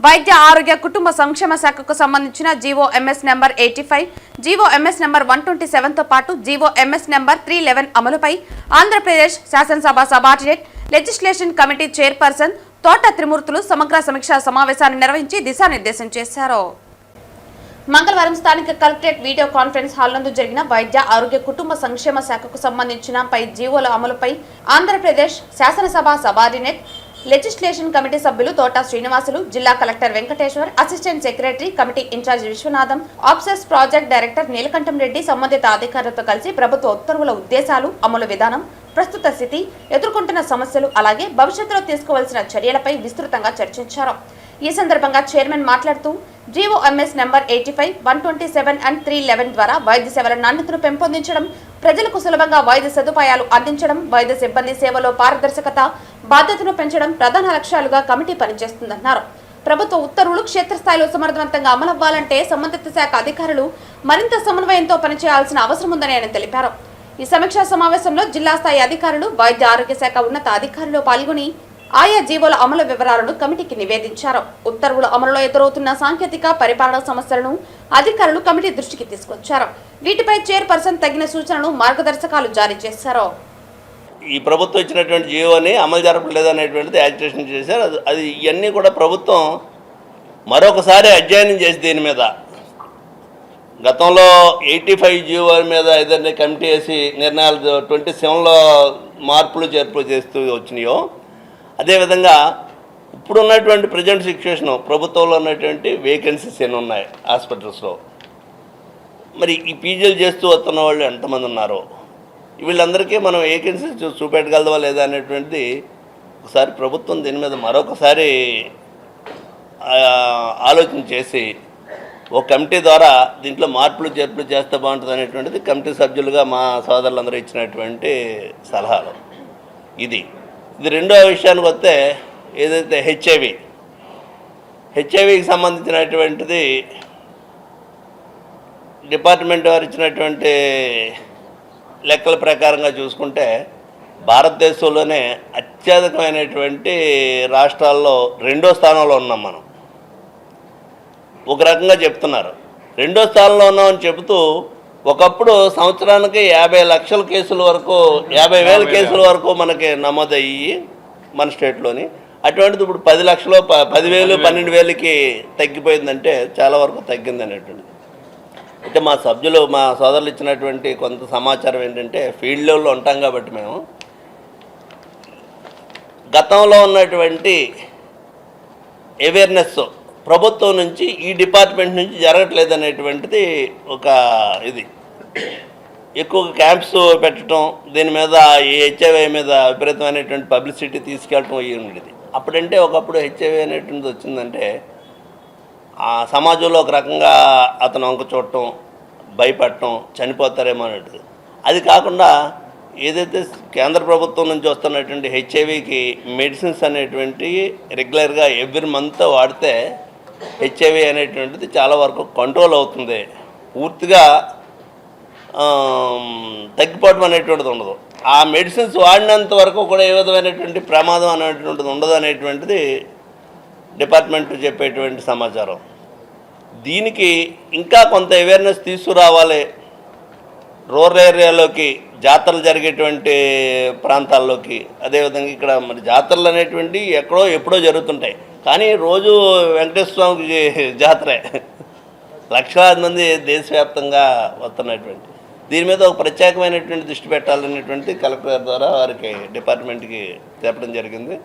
వైద్య ఆరోగ్య కుటుంబ సంక్షేమ శాఖకు సంబంధించిన GO MS number eighty five GO MS number one twenty సెవెన్తో పాటు GO MS number three eleven అమలుపై ఆంధ్రప్రదేశ్ శాసనసభ సబార్డినేట్ లెజిస్లేషన్ కమిటీ చైర్పర్సన్ తోట త్రిమూర్తులు సమగ్ర సమీక్షా సమావేశాన్ని నిర్వహించి దిశానిర్దేశం చేశారు. మంగళవారం స్థానిక కలెక్టరేట్ వీడియో కాన్ఫరెన్స్ హాల్ నందు జరిగిన వైద్య ఆరోగ్య కుటుంబ సంక్షేమ శాఖకు సంబంధించిన పై జీవోల అమలుపై ఆంధ్రప్రదేశ్ శాసనసభ సబార్డినేట్ లెజిస్లేషన్ కమిటీ సభ్యులు తోట శ్రీనివాసులు జిల్లా collector Venkateshwar assistant secretary committee in-charge Vishwanatham abscess project director నీలకంఠం రెడ్డి సంబంధిత అధికారులతో కలిసి ప్రభుత్వ ఉత్తర్వుల ఉద్దేశాలు అమలు విధానం ప్రస్తుత స్థితి ఎదుర్కొంటున్న సమస్యలు అలాగే భవిష్యత్తులో తీసుకోవాల్సిన చర్యలపై విస్తృతంగా చర్చించారు. ఈ సందర్భంగా చైర్మన్ మాట్లాడుతూ GO MS number eighty five one twenty seven and three eleven ద్వారా వైద్య సేవల నాణ్యతను పెంపొందించడం ప్రజలకు సులభంగా వైద్య సదుపాయాలు అందించడం వైద్య సిబ్బంది సేవలో పారదర్శకత బాధ్యతను పెంచడం ప్రధాన లక్ష్యాలుగా కమిటీ పనిచేస్తుందన్నారు. ప్రభుత్వ ఉత్తర్వులు క్షేత్రస్థాయిలో సమర్థవంతంగా అమలవ్వాలంటే సంబంధిత శాఖ అధికారులు మరింత సమన్వయంతో పనిచేయాల్సిన అవసరం ఉందని ఆయన తెలిపారు. ఈ సమీక్షా సమావేశంలో జిల్లా స్థాయి అధికారులు వైద్య ఆరోగ్య శాఖ ఉన్నత అధికారులు పాల్గొని ఆయా జీవోల అమలు వివరాలను కమిటీకి నివేదించారు. ఉత్తర్వుల అమలులో ఎదురవుతున్న సాంకేతిక పరిపాలన సమస్యలను అధికారులు కమిటీ దృష్టికి తీసుకొచ్చారు. వీటిపై చైర్పర్సన్ తగిన సూచనలు మార్గదర్శకాలు జారీ చేశారు. ఈ ప్రభుత్వం ఇచ్చినటువంటి జీవోని అమలు జరపలేదు అనేటువంటిది యాజిటేషన్ చేశారు. అది ఇవన్నీ కూడా ప్రభుత్వం మరొకసారి అధ్యయనం చేసి దీని మీద. గతంలో ఎయిటీ ఫైవ్ జీవో మీద ఏదైనా కమిటీ వేసి నిర్ణయాలు ట్వంటీ సెవెన్లో మార్పులు చేర్పులు చేస్తూ వచ్చినాయో అదేవిధంగా ఇప్పుడు ఉన్నటువంటి ప్రజెంట్ సిచ్యువేషను ప్రభుత్వంలో ఉన్నటువంటి వేకెన్సీస్ ఎన్ని ఉన్నాయి హాస్పిటల్స్లో? మరి ఈ పీజీలు చేస్తూ వస్తున్న వాళ్ళు ఎంతమంది ఉన్నారో? వీళ్ళందరికీ మనం వేకెన్సీ చూ చూపెట్టగలదా లేదా అనేటువంటిది ఒకసారి ప్రభుత్వం దీని మీద మరొకసారి ఆలోచన చేసి ఒక కమిటీ ద్వారా దీంట్లో మార్పులు చేర్పులు చేస్తే బాగుంటుంది అనేటువంటిది కమిటీ సభ్యులుగా మా సోదరులందరూ ఇచ్చినటువంటి సలహాలు. ఇది. ఇది రెండో విషయానికి వస్తే ఏదైతే హెచ్ఐవి హెచ్ఐవికి సంబంధించినటువంటిది డిపార్ట్మెంట్ వారు ఇచ్చినటువంటి లెక్కల ప్రకారంగా చూసుకుంటే భారతదేశంలోనే అత్యధికమైనటువంటి రాష్ట్రాల్లో రెండో స్థానంలో ఉన్నాం మనం. ఒక రకంగా చెప్తున్నారు. రెండో స్థానంలో ఉన్నామని చెబుతూ ఒకప్పుడు సంవత్సరానికి యాభై లక్షల కేసుల వరకు యాభై వేల కేసుల వరకు మనకి నమోదయ్యి మన స్టేట్లోని. అటువంటిది ఇప్పుడు పది లక్షలు ప- పదివేలు పన్నెండు వేలకి తగ్గిపోయిందంటే చాలా వరకు తగ్గింది అనేటువంటిది. అయితే మా సభ్యులు మా సోదరులు ఇచ్చినటువంటి కొంత సమాచారం ఏంటంటే ఫీల్డ్ లెవెల్లో ఉంటాం కాబట్టి మేము. గతంలో ఉన్నటువంటి అవేర్నెస్ ప్రభుత్వం నుంచి ఈ డిపార్ట్మెంట్ నుంచి జరగట్లేదు అనేటువంటిది ఒక ఇది. ఎక్కువ క్యాంప్స్ పెట్టడం దీని మీద ఈ హెచ్ఐవి మీద విపరీతమైనటువంటి పబ్లిసిటీ తీసుకెళ్ళటం అయ్యి ఉండేది. అప్పుడంటే ఒకప్పుడు హెచ్ఐవి అనేటువంటిది వచ్చిందంటే ఆ సమాజంలో ఒక రకంగా అతను వంక చూడటం భయపడటం చనిపోతారేమో అనేది అది కాకుండా ఏదైతే కేంద్ర ప్రభుత్వం నుంచి వస్తున్నటువంటి హెచ్ఐవికి మెడిసిన్స్ అనేటువంటి రెగ్యులర్గా ఎవ్రీ మంత్ వాడితే హెచ్ఐవి అనేటువంటిది చాలా వరకు కంట్రోల్ అవుతుంది. పూర్తిగా తగ్గిపోవడం అనేటువంటిది ఉండదు. ఆ మెడిసిన్స్ వాడినంత వరకు కూడా ఏ విధమైనటువంటి ప్రమాదం అనేటువంటిది ఉండదు అనేటువంటిది డిపార్ట్మెంట్ చెప్పేటువంటి సమాచారం. దీనికి ఇంకా కొంత అవేర్నెస్ తీసుకురావాలి. రూరల్ ఏరియాలోకి జాతరలు జరిగేటువంటి ప్రాంతాల్లోకి. అదేవిధంగా ఇక్కడ మరి జాతరలు అనేటువంటి ఎక్కడో ఎప్పుడో జరుగుతుంటాయి. కానీ రోజు వెంకటేశ్వర స్వామికి జాతరే. లక్షలాది మంది దేశవ్యాప్తంగా వస్తున్నటువంటి. దీని మీద ఒక ప్రత్యేకమైనటువంటి దృష్టి పెట్టాలనేటువంటి కలెక్టర్ ద్వారా వారికి డిపార్ట్మెంట్కి చెప్పడం జరిగింది.